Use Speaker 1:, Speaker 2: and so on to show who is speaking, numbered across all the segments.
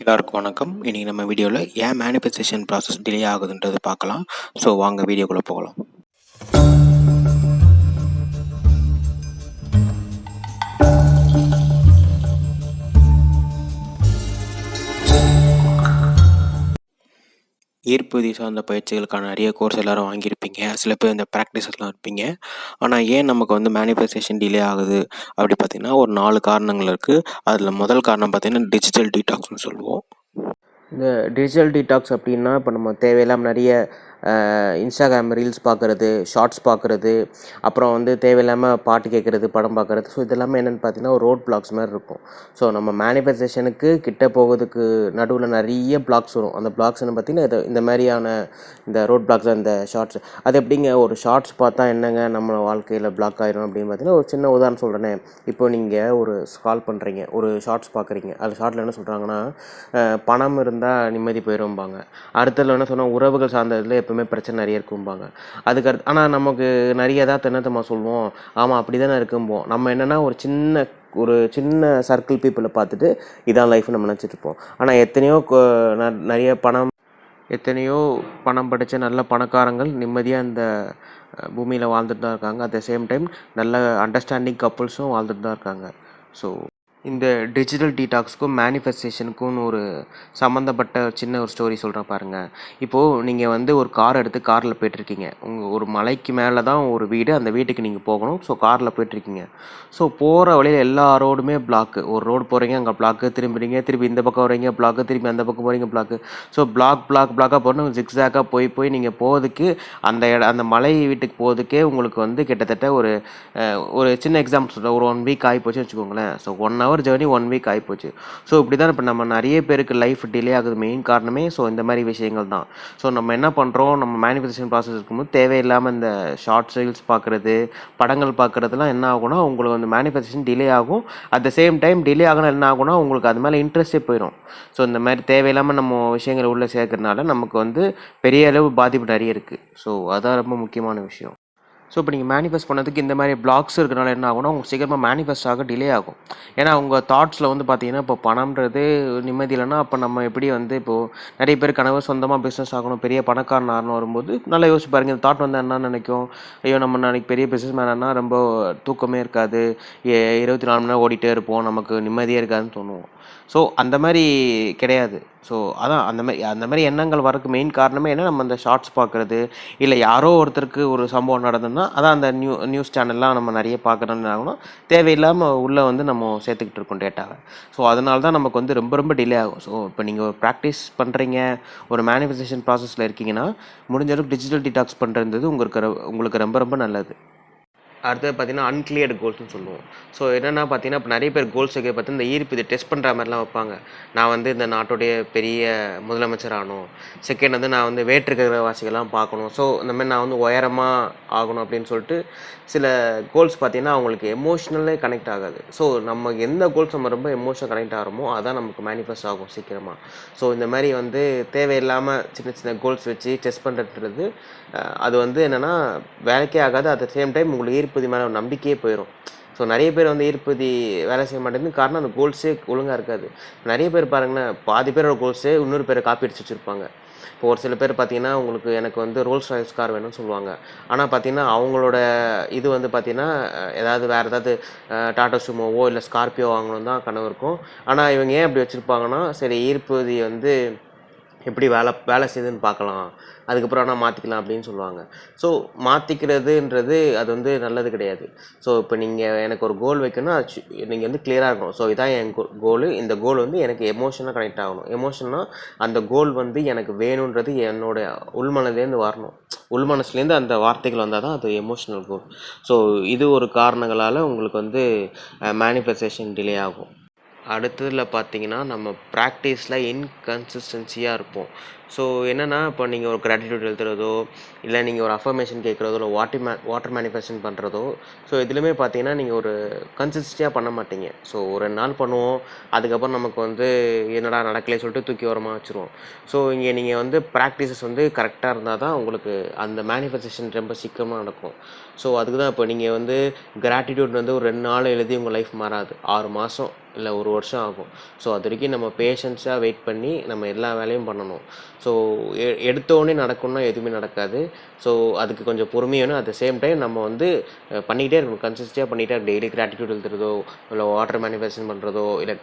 Speaker 1: எல்லாருக்கும் வணக்கம். இன்றைக்கி நம்ம வீடியோவில் ஏன் மேனிஃபெஸ்டேஷன் ப்ராசஸ் டிலே ஆகுதுன்றது பார்க்கலாம். ஸோ வாங்க வீடியோக்குள்ளே போகலாம். ஈர்ப்புதி சார்ந்த பயிற்சிகளுக்கான நிறைய கோர்ஸ் எல்லாரும் வாங்கியிருப்பீங்க. சில பேர் இந்த ப்ராக்டிஸஸ்லாம் இருப்பீங்க. ஆனால் ஏன் நமக்கு வந்து மேனிஃபெஸ்டேஷன் டிலே ஆகுது? அப்படி பார்த்தீங்கன்னா ஒரு நாலு காரணங்கள் இருக்குது அதில் முதல் காரணம் பார்த்தீங்கன்னா டிஜிட்டல் டீடாக்ஸ்னு சொல்லுவோம்.
Speaker 2: இந்த டிஜிட்டல் டீடாக்ஸ் அப்படின்னா இப்போ நம்ம தேவையில்லாமல் நிறைய இன்ஸ்டாகிராம் ரீல்ஸ் பார்க்குறது ஷார்ட்ஸ் பார்க்குறது அப்புறம் வந்து தேவையில்லாமல் பாட்டு கேட்குறது படம் பார்க்குறது ஸோ இதெல்லாமே என்னென்னு பார்த்தீங்கன்னா ஒரு ரோட் பிளாக்ஸ் மாதிரி இருக்கும். ஸோ நம்ம மேனிஃபெஸ்டேஷனுக்கு கிட்ட போகிறதுக்கு நடுவில் நிறைய பிளாக்ஸ் வரும். அந்த பிளாக்ஸ்னு பார்த்தீங்கன்னா இது இந்த மாதிரியான இந்த ரோட் பிளாக்ஸ் அந்த ஷார்ட்ஸ் அது எப்படிங்க? ஒரு ஷார்ட்ஸ் பார்த்தா என்னங்க நம்ம வாழ்க்கையில் பிளாக் ஆயிரும் அப்படின்னு பார்த்தீங்கன்னா ஒரு சின்ன உதாரணம் சொல்கிறேனே இப்போ நீங்கள் ஒரு ஸ்கால் பண்ணுறீங்க ஒரு ஷார்ட்ஸ் பார்க்குறீங்க அது ஷார்ட்டில் என்ன சொல்கிறாங்கன்னா பணம் இருந்தால் நிம்மதி போயிடும்பாங்க அடுத்ததில் என்ன சொன்னால் உறவுகள் சார்ந்ததில் எப்பவுமே பிரச்சனை நிறைய இருக்கும்பாங்க. அதுக்கு அடுத்து ஆனால் நமக்கு நிறைய தான் தென்னத்தம்மா சொல்லுவோம்? ஆமாம் அப்படி தானே இருக்கும்போம். நம்ம என்னென்னா ஒரு சின்ன ஒரு சின்ன சர்க்கிள் பீப்புளை பார்த்துட்டு இதான் லைஃப் நம்ம நினச்சிட்டு இருப்போம். ஆனால் எத்தனையோ ந- நிறைய பணம் எத்தனையோ பணம் படித்த நல்ல பணக்காரங்கள் நிம்மதியாக இந்த பூமியில் வாழ்ந்துட்டு தான் இருக்காங்க. அட் த சேம் டைம் நல்ல அண்டர்ஸ்டாண்டிங் கப்புள்ஸும் வாழ்ந்துட்டு தான் இருக்காங்க. ஸோ இந்த டிஜிட்டல் டீடாக்ஸ்க்கும் மேனிஃபெஸ்டேஷனுக்கும் ஒரு சம்மந்தப்பட்ட சின்ன ஒரு ஸ்டோரி சொல்கிறேன் பாருங்கள் இப்போது நீங்கள் வந்து ஒரு கார் எடுத்து காரில் போயிட்டுருக்கீங்க. உங்கள் ஒரு மலைக்கு மேலே தான் ஒரு வீடு அந்த வீட்டுக்கு நீங்கள் போகணும். ஸோ காரில் போயிட்டுருக்கீங்க. ஸோ போகிற வழியில் எல்லா ரோடுமே பிளாக்கு ஒரு ரோடு போகிறீங்க அங்கே பிளாக்கு திரும்புறீங்க திருப்பி இந்த பக்கம் வரீங்க பிளாக்கு திருப்பி அந்த பக்கம் போகிறீங்க பிளாக்கு ஸோ பிளாக் பிளாக் பிளாக்காக போகணும் ஜிக்ஸாக்காக போய் போய் நீங்கள் போகிறதுக்கு அந்த இட அந்த மலை வீட்டுக்கு போகிறதுக்கே உங்களுக்கு வந்து கிட்டத்தட்ட ஒரு ஒரு சின்ன எக்ஸாம்பிள் சொல்கிறேன் ஒரு ஒன் வீக் ஆகி போச்சுன்னு வச்சுக்கோங்களேன். So one hour journey one week ஆகிப்போச்சு ஸோ இப்படி தான் இப்போ நம்ம நிறைய பேருக்கு லைஃப் டிலே ஆகுது மெயின் காரணமே. ஸோ இந்த மாதிரி விஷயங்கள் தான். ஸோ நம்ம என்ன பண்ணுறோம் நம்ம மேனிஃபெஸ்டேஷன் ப்ராசஸ் இருக்கும்போது தேவையில்லாமல் இந்த ஷார்ட் ரீல்ஸ் பார்க்குறது படங்கள் பார்க்குறதுலாம் என்ன ஆகும்னா உங்களுக்கு வந்து மேனிஃபெஸ்டேஷன் டிலே ஆகும். At the same time delay ஆகணும் என்ன ஆகும்னா உங்களுக்கு அது மேலே இன்ட்ரெஸ்டே போயிடும் ஸோ இந்த மாதிரி தேவையில்லாமல் நம்ம விஷயங்களை உள்ளே சேர்க்கறதுனால நமக்கு வந்து பெரிய அளவு பாதிப்பு நிறைய இருக்குது ஸோ அதான் ரொம்ப முக்கியமான விஷயம். ஸோ இப்போ நீங்கள் மேனிஃபெஸ்ட் பண்ணதுக்கு இந்த மாதிரி பிளாக்ஸ் இருக்கிறனால என்ன ஆகும்னா உங்களுக்கு சீக்கிரமாக மேனிஃபெஸ்ட் ஆக டிலே ஆகும். ஏன்னா உங்கள் தாட்ஸில் வந்து பார்த்தீங்கன்னா இப்போ பணம்ன்றது நிம்மதி இல்லைன்னா அப்போ நம்ம எப்படி வந்து இப்போது நிறைய பேர் கனவு சொந்தமாக பிஸ்னஸ் ஆகணும் பெரிய பணக்காரன் ஆகணும் வரும்போது நல்லா யோசிச்சு பாருங்க இந்த தாட் வந்து என்ன நினைக்கும். ஐயோ நம்ம நாளைக்கு பெரிய பிஸ்னஸ் மேனா ரொம்ப தூக்கமே இருக்காது. இருபத்தி நாலு மணி நேரம் ஓடிட்டே இருப்போம் நமக்கு நிம்மதியே இருக்காதுன்னு தோணுவோம். ஸோ அந்த மாதிரி கிடையாது. ஸோ அதான் அந்த மாதிரி அந்த மாதிரி எண்ணங்கள் வரக்கு மெயின் காரணமே என்ன? நம்ம அந்த ஷார்ட்ஸ் பார்க்குறது இல்லை யாரோ ஒருத்தருக்கு ஒரு சம்பவம் நடந்ததுன்னா அதான் அந்த நியூ நியூஸ் சேனல்லாம் நம்ம நிறைய பார்க்குறோம்னு ஆகணும் தேவையில்லாமல் உள்ளே வந்து நம்ம சேர்த்துக்கிட்டு இருக்கோம் டேட்டாவை ஸோ அதனால தான் நமக்கு வந்து ரொம்ப ரொம்ப டிலே ஆகும். ஸோ இப்போ நீங்கள் ஒரு ப்ராக்டிஸ் பண்ணுறீங்க ஒரு மேனிஃபெஸ்டேஷன் ப்ராசஸில் இருக்கீங்கன்னா முடிஞ்ச அளவுக்கு டிஜிட்டல் டீடாக்ஸ் பண்ணுறது உங்களுக்கு உங்களுக்கு ரொம்ப ரொம்ப நல்லது. அடுத்தது பார்த்தீங்கன்னா அன்கிளியர்டு கோல்ஸ்னு சொல்லுவோம். ஸோ என்னென்னா பார்த்தீங்கன்னா இப்போ நிறைய பேர் கோல்ஸ் வைக்க பார்த்து இந்த ஈர்ப்பு இது டெஸ்ட் பண்ணுற மாதிரிலாம் வைப்பாங்க. நான் வந்து இந்த நாட்டுடைய பெரிய முதலமைச்சர் ஆகணும் செகண்ட் வந்து நான் வந்து வேற்றுக்கிரகவாசிகள்லாம் பார்க்கணும். ஸோ இந்த மாதிரி நான் வந்து உயரமாக ஆகணும் அப்படின்னு சொல்லிட்டு சில கோல்ஸ் பார்த்தீங்கன்னா அவங்களுக்கு எமோஷ்னலே கனெக்ட் ஆகாது. ஸோ நம்ம எந்த கோல்ஸ் நம்ம ரொம்ப எமோஷனல் கனெக்ட் ஆகிறோமோ அதான் நமக்கு மேனிஃபெஸ்ட் ஆகும் சீக்கிரமாக ஸோ இந்த மாதிரி வந்து தேவையில்லாமல் சின்ன சின்ன கோல்ஸ் வச்சு டெஸ்ட் பண்ணுறது அது வந்து என்னென்னா வேலைக்கே ஆகாது. அட் த சேம் டைம் உங்களுக்கு ஈர்ப்பதி மேலே ஒரு நம்பிக்கையே போயிடும் ஸோ நிறைய பேர் வந்து ஈர்ப்பதி வேலை செய்ய மாட்டேங்குது. காரணம் அந்த கோல்ஸே ஒழுங்காக இருக்காது. நிறைய பேர் பாருங்களேன் பாதி பேரோட கோல்ஸே இன்னொரு பேரை காப்பி அடிச்சு வச்சுருப்பாங்க. இப்போ ஒரு சில பேர் பார்த்தீங்கன்னா உங்களுக்கு எனக்கு வந்து ரோல்ஸ் ராய்ஸ் கார் வேணும்னு சொல்லுவாங்க. ஆனால் பார்த்தீங்கன்னா அவங்களோட இது வந்து பார்த்தீங்கன்னா ஏதாவது வேறு ஏதாவது டாடா சுமோவோ இல்லை ஸ்கார்பியோ வாங்கணும் தான் கனவு இருக்கும். ஆனால் இவங்க ஏன் அப்படி வச்சுருப்பாங்கன்னா சரி ஈர்ப்பதி வந்து எப்படி வேலை வேலை செய்யுதுன்னு பார்க்கலாம். அதுக்கப்புறம் ஆனால் மாற்றிக்கலாம் அப்படின்னு சொல்லுவாங்க. ஸோ மாற்றிக்கிறதுன்றது அது வந்து நல்லது கிடையாது. ஸோ இப்போ நீங்கள் எனக்கு ஒரு கோல் வைக்கணும் அது நீங்கள் வந்து கிளியராக இருக்கணும். ஸோ இதான் என் கோல் இந்த கோல் வந்து எனக்கு எமோஷனாக கனெக்ட் ஆகணும். எமோஷனாக அந்த கோல் வந்து எனக்கு வேணுன்றது என்னோட உள்மனதுலேருந்து வரணும். உள்மனசுலேருந்து அந்த வார்த்தைகள் வந்தால் தான் அது எமோஷனல் கோல் ஸோ இது ஒரு காரணங்களால் உங்களுக்கு வந்து மேனிஃபெஸ்டேஷன் டிலே ஆகும். அடுத்ததில் பார்த்தீங்கன்னா நம்ம ப்ராக்டிஸில் இன்கன்சிஸ்டன்சியாக இருப்போம். ஸோ என்னென்னா இப்போ நீங்கள் ஒரு கிராட்டிடியூட் எழுதுறதோ இல்லை நீங்கள் ஒரு அஃபர்மேஷன் கேட்குறதோ இல்லை வாட்டர் மே வாட்டர் மேனிஃபெஸ்டன் பண்ணுறதோ ஸோ இதுலையுமே பார்த்தீங்கன்னா நீங்கள் ஒரு கன்சிஸ்டன்சியாக பண்ண மாட்டீங்க. ஸோ ஒரு ரெண்டு நாள் பண்ணுவோம் அதுக்கப்புறம் நமக்கு வந்து என்னடா நடக்கலையே சொல்லிட்டு தூக்கி ஓரமாக வச்சுருவோம். ஸோ இங்கே நீங்கள் வந்து ப்ராக்டிசஸ் வந்து கரெக்டாக இருந்தால் தான் உங்களுக்கு அந்த மேனிஃபெஸ்டேஷன் ரொம்ப சீக்கிரமாக நடக்கும். ஸோ அதுக்கு தான் இப்போ நீங்கள் வந்து கிராட்டிடியூட் வந்து ஒரு ரெண்டு நாள் எழுதி உங்கள் லைஃப் மாறாது. ஆறு மாதம் இல்லை ஒரு வருஷம் ஆகும். ஸோ அது வரைக்கும் நம்ம பேஷன்ஸாக வெயிட் பண்ணி நம்ம எல்லா வேலையும் பண்ணணும். ஸோ எ எடுத்தோடனே நடக்கணும்னா எதுவுமே நடக்காது. ஸோ அதுக்கு கொஞ்சம் பொறுமை வேணும். அட் த சேம் டைம் நம்ம வந்து பண்ணிக்கிட்டே இருக்கணும். கன்சிஸ்டியாக பண்ணிகிட்டே டெய்லி கிராட்டிடியூட் எழுதுறதோ இல்லை வாட்டர் மேனிஃபெஸ்டேஷன் பண்ணுறதோ இல்லை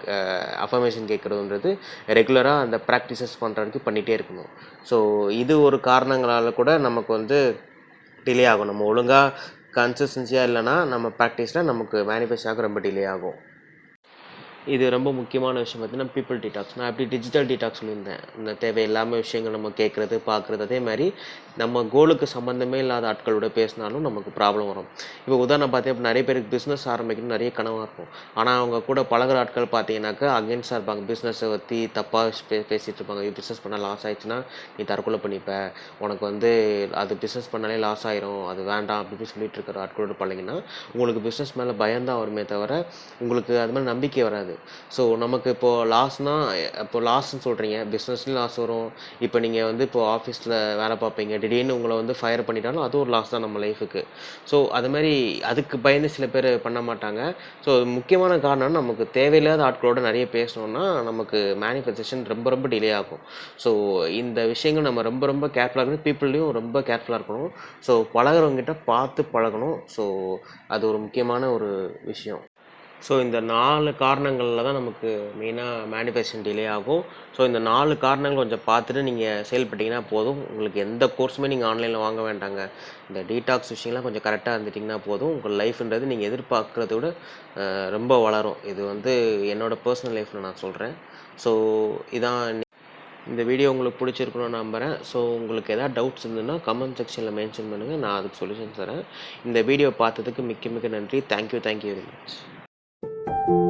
Speaker 2: அஃபர்மேஷன் கேட்குறதுன்றது ரெகுலராக அந்த ப்ராக்டிசஸ் பண்ணுற வரைக்கும் பண்ணிகிட்டே இருக்கணும். ஸோ இது ஒரு காரணங்களால் கூட நமக்கு வந்து டிலே ஆகும். நம்ம ஒழுங்காக கன்சிஸ்டன்சியாக இல்லைன்னா நம்ம ப்ராக்டிஸில் நமக்கு மேனிஃபெஸ்ட் ஆக ரொம்ப டிலே ஆகும். இது ரொம்ப முக்கியமான விஷயம் பார்த்தீங்கன்னா பீப்புள் டீடாக்ஸ் நான் எப்படி டிஜிட்டல் டீடாக்ஸ் சொல்லியிருந்தேன். இந்த தேவையில்லாமல் விஷயங்கள் நம்ம கேட்குறது பார்க்குறது அதே மாதிரி நம்ம கோலுக்கு சம்மந்தமே இல்லாத ஆட்களோட பேசினாலும் நமக்கு ப்ராப்ளம் வரும். இப்போ உதாரணம் பார்த்தீங்க நிறைய பேருக்கு பிஸ்னஸ் ஆரம்பிக்கணும் நிறைய கனவாக இருக்கும். ஆனால் அவங்க கூட பழகுற ஆட்கள் பார்த்தீங்கன்னாக்கா அகேன்ஸ்டாக இருப்பாங்க. பிஸ்னஸை பற்றி தப்பாக பே பேசிகிட்டு இருப்பாங்க. பிஸ்னஸ் பண்ணால் லாஸ் ஆயிடுச்சுன்னா நீ தற்கொலை பண்ணிப்ப. உனக்கு வந்து அது பிஸ்னஸ் பண்ணாலே லாஸ் ஆயிரும். அது வேண்டாம். அப்படின்னு இப்படி சொல்லிட்டு இருக்கிற ஆட்களோட பழகினா உங்களுக்கு பிஸ்னஸ் மேலே பயம்தான் வருமே தவிர உங்களுக்கு அது மாதிரி நம்பிக்கை வராது. ஸோ நமக்கு இப்போது லாஸ்னால் இப்போ லாஸ்ன்னு சொல்கிறீங்க பிஸ்னஸ்லேயும் லாஸ் வரும். இப்போ நீங்கள் வந்து இப்போ ஆஃபீஸில் வேலை பார்ப்பீங்க. திடீர்னு உங்களை வந்து ஃபயர் பண்ணிட்டாலும் அது ஒரு லாஸ் தான் நம்ம லைஃபுக்கு ஸோ அது மாதிரி அதுக்கு பயந்து சில பேர் பண்ண மாட்டாங்க. ஸோ முக்கியமான காரணம் நமக்கு தேவையில்லாத ஆட்களோட நிறைய பேசணும்னா நமக்கு மேனிஃபெஸ்டேஷன் ரொம்ப ரொம்ப டிலே ஆகும். ஸோ இந்த விஷயங்கள் நம்ம ரொம்ப ரொம்ப கேர்ஃபுல்லாக இருக்கணும். பீப்புள்லேயும் ரொம்ப கேர்ஃபுல்லாக இருக்கணும். ஸோ பழகிறவங்ககிட்ட பார்த்து பழகணும். ஸோ அது ஒரு முக்கியமான ஒரு விஷயம். ஸோ இந்த நாலு காரணங்களில் தான் நமக்கு மெயினாக மேனிஃபெஸ்டேஷன் டிலே ஆகும். ஸோ இந்த நாலு காரணங்கள் கொஞ்சம் பார்த்துட்டு நீங்கள் செயல்பட்டிங்கன்னா போதும். உங்களுக்கு எந்த கோர்ஸுமே நீங்கள் ஆன்லைனில் வாங்க வேண்டாங்க. இந்த டீடாக்ஸ் விஷயம்லாம் கொஞ்சம் கரெக்டாக இருந்துட்டிங்கன்னா போதும். உங்கள் லைஃப்ன்றது நீங்கள் எதிர்பார்க்குறத விட ரொம்ப வளரும். இது வந்து என்னோடய பர்சனல் லைஃப்பில் நான் சொல்கிறேன் ஸோ இதான் இந்த வீடியோ உங்களுக்கு பிடிச்சிருக்கணும்னு நம்புகிறேன் ஸோ உங்களுக்கு எதாவது டவுட்ஸ் இருந்ததுன்னா கமெண்ட் செக்ஷனில் மென்ஷன் பண்ணுங்கள் நான் அதுக்கு சொல்யூஷன் தரேன். இந்த வீடியோ பார்த்ததுக்கு மிக்க மிக்க நன்றி. Thank you thank you very much
Speaker 3: thank you